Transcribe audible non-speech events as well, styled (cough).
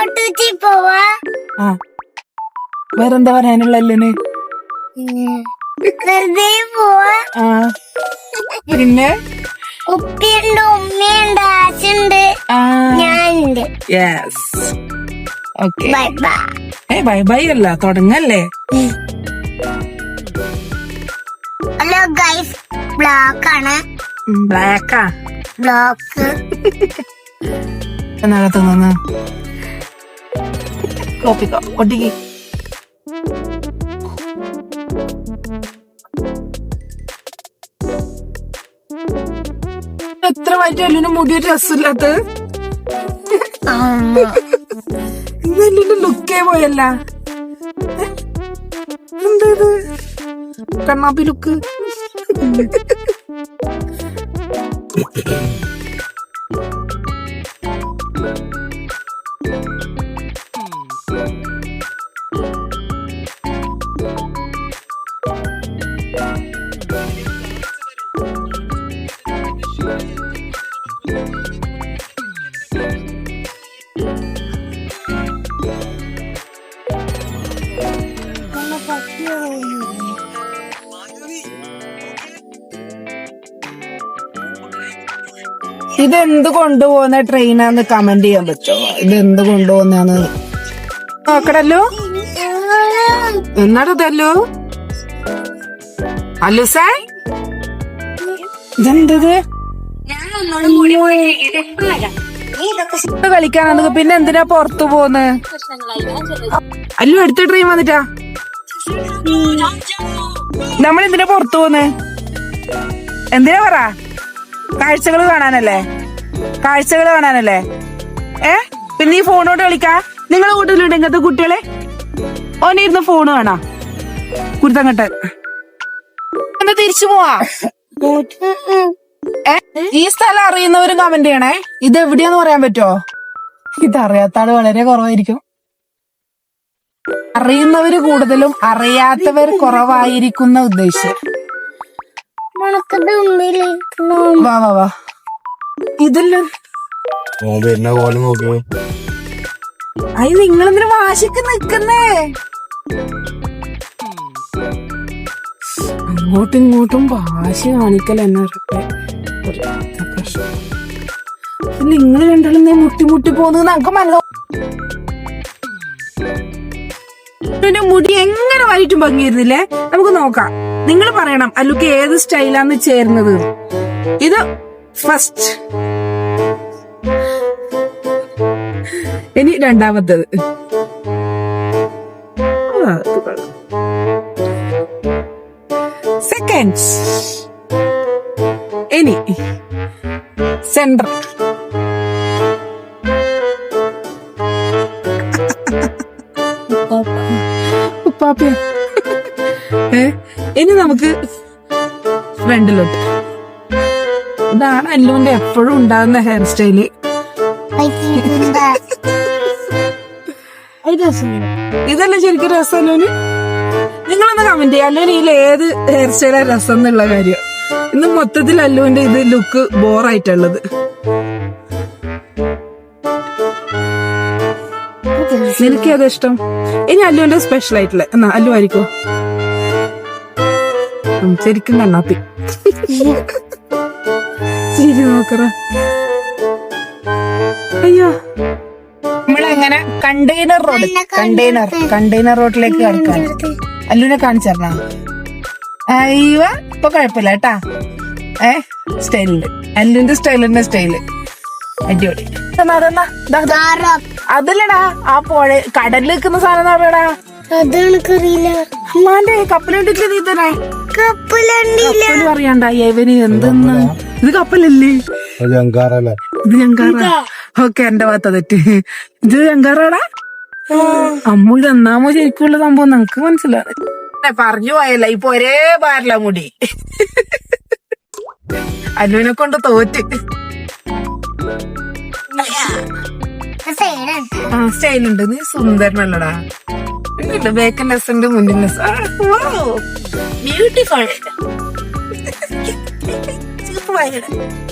Photo പോവാ. ആ. വേറെന്താ പറയാനുള്ള അല്ലുന്? വെറുതെ പോവാ. ആ. പിന്നെ? ഉപ്പിയുണ്ട് ഉമ്മയുണ്ട് ആശുണ്ട്. ആ. ഞാനുണ്ട്. യെസ് ഓക്കെ ബൈ ബൈ ഏ ബൈ ബൈ അല്ല തുടങ്ങല്ലേ? ഹലോ ഗൈസ് ബ്ലോക്ക് ആണ്. ബ്ലാക്കാ ബ്ലോക്ക് എന്നാ നിന്ന് കോപ്പിക്കോ ഒട്ടിക്ക് എത്ര മാറ്റി അല്ലിന് മുടി രസമില്ലാത്ത? ഇന്നല്ലിന്റെ ലുക്കേ പോയല്ല. എന്തത് കണ്ണാപ്പി ലുക്ക് ഇതെന്ത് കൊണ്ടുപോകുന്ന ട്രെയിനാന്ന് കമന്റ് ചെയ്യാൻ പറ്റോ ഇതെന്ത് കൊണ്ടുപോകുന്നാന്ന് നോക്കടല്ലോ. എന്നാടതല്ലോ? സാ സാർ? ഇത് കളിക്കാനാണ്. പിന്നെ എന്തിനാ പുറത്തു പോന്ന് അല്ലു അടുത്ത ട്രെയിൻ വന്നിട്ടാ? നമ്മൾ എന്തിനാ പുറത്തു പോന്ന് എന്തിനാ പറ? കാഴ്ചകൾ കാണാനല്ലേ? കാഴ്ചകൾ കാണാനല്ലേ? ഏ? പിന്നെ ഈ ഫോണോട്ട് കളിക്കാ? നിങ്ങളെ കൂട്ടിലുണ്ട് ഇങ്ങനത്തെ കുട്ടികളെ? ഓനിരുന്ന് ഫോണ് കാണാ. കുരുത്തങ്ങട്ട് എന്നാ തിരിച്ചു പോവാ? ഈ സ്ഥലം അറിയുന്നവരും കമന്റ് ചെയ്യണേ. ഇത് എവിടെയാന്ന് പറയാൻ പറ്റുമോ ഇതറിയാത്ത ആൾ വളരെ കുറവായിരിക്കും. അറിയുന്നവര് കൂടുതലും അറിയാത്തവർ കുറവായിരിക്കുന്ന ഉദ്ദേശം. വാ വാ വാ. ഇതെല്ലാം? വരുന്ന നോക്കിയോ അയ്യ നിങ്ങളെന്തിനു വാശിക്ക് നിക്കുന്നേ അങ്ങോട്ടും ഇങ്ങോട്ടും വാശി കാണിക്കൽ നിങ്ങൾ രണ്ടാളും നീ മുട്ടി മുട്ടി പോകുന്നത് നമുക്ക് മനസ്സിലാവും. മുടി എങ്ങനെ വൈറ്റും ഭംഗിയിരുന്നില്ലേ നമുക്ക് നോക്കാം. നിങ്ങൾ പറയണം അല്ലുക്ക് ഏത് സ്റ്റൈലാന്ന് ചേരുന്നത്? ഇത് ഫസ്റ്റ് ഇനി രണ്ടാമത്തത്. സെക്കൻഡ് ഇനി സെന്റർ ഉപ്പാപ്പ. ഏ ഇനി നമുക്ക് ഫ്രണ്ടിലോട്ട്. ഇതാണ് അല്ലുവിന്റെ എപ്പോഴും ഉണ്ടാകുന്ന ഹെയർ സ്റ്റൈൽ ഇതല്ലേ ശരിക്കും രസം അല്ലോന് നിങ്ങളൊന്ന് കമന്റ് ചെയ്യാം. അല്ലുവിന് ഇതിൽ ഏത് ഹെയർ സ്റ്റൈലാണ് രസം എന്നുള്ള കാര്യം. ഇന്ന് മൊത്തത്തിൽ അല്ലുവിന്റെ ഇത് ലുക്ക് ബോറായിട്ടുള്ളത് നിനക്ക് ഏതാ ഇഷ്ടം? ഇനി അല്ലുവിന്റെ സ്പെഷ്യൽ ആയിട്ടുള്ള എന്നാ അല്ലു ആയിരിക്കോ? ഉം, ശരിക്കും കണ്ണാപ്പി. ചിരി നോക്കറ അയ്യോ. നമ്മളെങ്ങനെ കണ്ടെയ്നർ റോഡ് കണ്ടെയ്നർ കണ്ടെയ്നർ റോഡിലേക്ക് കടക്കാൻ അല്ലുവിനെ കാണിച്ചറിഞ്ഞ അയ്യോ. ഇപ്പൊ കുഴപ്പമില്ല കേട്ടാ. ഏ സ്റ്റൈലുണ്ട് അല്ലുവിന്റെ സ്റ്റൈലിന്റെ സ്റ്റൈൽ അടിപൊളി. എന്നാ, അതെന്നാ. അതല്ലടാ ആ പുഴ കടലിൽ നിൽക്കുന്ന സാധനം എന്ന് പറയടാ അത് എനിക്കറിയില്ല അമ്മാന്റെ കപ്പലുണ്ടിട്ട് നീ തന്നെ കപ്പലുണ്ടില്ല. കപ്പൽ പറയണ്ട ഇവന് എന്തെന്ന്? ഇത് കപ്പലല്ലേ? ഇത് ഞങ്കാറ ഓക്കെ എന്റെ ഭാഗത്ത് തെറ്റ്. ഇത് ഞങ്കാറാടാ അമ്മു ഇത് എന്നാമോ ശരിക്കുള്ള സംഭവം? നമുക്ക് മനസ്സിലായി പറഞ്ഞു പോയല്ല. ഇപ്പൊ ഒരേ പാരല മുടി. അനുവിനെ കൊണ്ട് തോറ്റ്. ആ സ്റ്റൈലുണ്ട് നീ സുന്ദരനല്ലടാ. ബേക്കൻ ലെസന്റെ മുന്നിൽ ബ്യൂട്ടിഫുൾ (laughs)